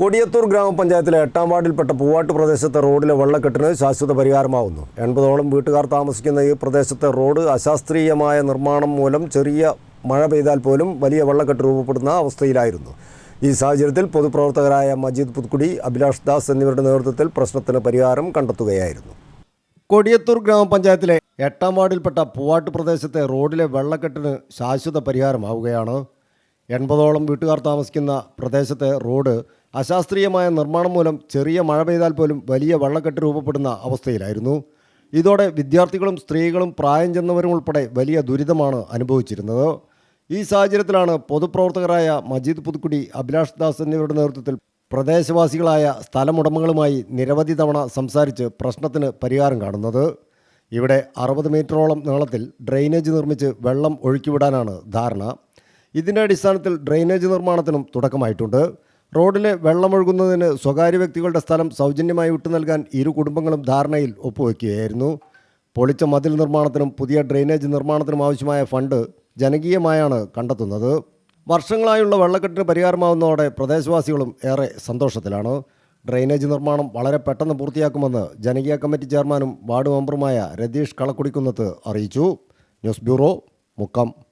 കൊടിയത്തൂർ ഗ്രാമപഞ്ചായത്തിലെ എട്ടാം വാർഡിൽപ്പെട്ട പൂവാട്ട് പ്രദേശത്തെ റോഡിലെ വെള്ളക്കെട്ടിന് ശാശ്വത പരിഹാരമാവുന്നു. എൺപതോളം വീട്ടുകാർ താമസിക്കുന്ന ഈ പ്രദേശത്തെ റോഡ് അശാസ്ത്രീയമായ നിർമ്മാണം മൂലം ചെറിയ മഴ പെയ്താൽ പോലും വലിയ വെള്ളക്കെട്ട് രൂപപ്പെടുന്ന അവസ്ഥയിലായിരുന്നു. ഈ സാഹചര്യത്തിൽ പൊതുപ്രവർത്തകരായ മജീദ് പുത്കുടി അഭിലാഷ് ദാസ് എന്നിവരുടെ നേതൃത്വത്തിൽ പ്രശ്നത്തിന് പരിഹാരം കണ്ടെത്തുകയായിരുന്നു. കൊടിയത്തൂർ ഗ്രാമപഞ്ചായത്തിലെ എട്ടാം വാർഡിൽപ്പെട്ട പൂവാട്ട് പ്രദേശത്തെ റോഡിലെ വെള്ളക്കെട്ടിന് ശാശ്വത പരിഹാരമാവുകയാണ് എൺപതോളം വീട്ടുകാർ താമസിക്കുന്ന പ്രദേശത്തെ റോഡ് അശാസ്ത്രീയമായ നിർമ്മാണം മൂലം ചെറിയ മഴ പെയ്താൽ പോലും വലിയ വെള്ളക്കെട്ട് രൂപപ്പെടുന്ന അവസ്ഥയിലായിരുന്നു. ഇതോടെ വിദ്യാർത്ഥികളും സ്ത്രീകളും പ്രായം ചെന്നവരും ഉൾപ്പെടെ വലിയ ദുരിതമാണ് അനുഭവിച്ചിരുന്നത്. ഈ സാഹചര്യത്തിലാണ് പൊതുപ്രവർത്തകരായ മജീദ് പുതുക്കുടി അഭിലാഷ് ദാസ് എന്നിവരുടെ നേതൃത്വത്തിൽ പ്രദേശവാസികളായ സ്ഥലമുടമകളുമായി നിരവധി തവണ സംസാരിച്ച് പ്രശ്നത്തിന് പരിഹാരം കാണുന്നത്. ഇവിടെ അറുപത് മീറ്ററോളം നീളത്തിൽ ഡ്രെയിനേജ് നിർമ്മിച്ച് വെള്ളം ഒഴുക്കിവിടാനാണ് ധാരണ. ഇതിന്റെ അടിസ്ഥാനത്തിൽ ഡ്രെയിനേജ് നിർമ്മാണത്തിനും തുടക്കമായിട്ടുണ്ട്. റോഡിലെ വെള്ളമൊഴുകുന്നതിന് സ്വകാര്യ വ്യക്തികളുടെ സ്ഥലം സൗജന്യമായി വിട്ടു നൽകാൻ ഇരു കുടുംബങ്ങളും ധാരണയിൽ ഒപ്പുവെക്കുകയായിരുന്നു. പൊളിച്ച മതിൽ നിർമ്മാണത്തിനും പുതിയ ഡ്രെയിനേജ് നിർമ്മാണത്തിനും ആവശ്യമായ ഫണ്ട് ജനകീയമായാണ് കണ്ടെത്തുന്നത്. വർഷങ്ങളായുള്ള വെള്ളക്കെട്ടിന് പരിഹാരമാവുന്നതോടെ പ്രദേശവാസികളും ഏറെ സന്തോഷത്തിലാണ്. ഡ്രെയിനേജ് നിർമ്മാണം വളരെ പെട്ടെന്ന് പൂർത്തിയാക്കുമെന്ന് ജനകീയ കമ്മിറ്റി ചെയർമാനും വാർഡ് മെമ്പറുമായ രതീഷ് കളക്കുടിക്കുന്നത്ത് അറിയിച്ചു. News bureau Mukkam.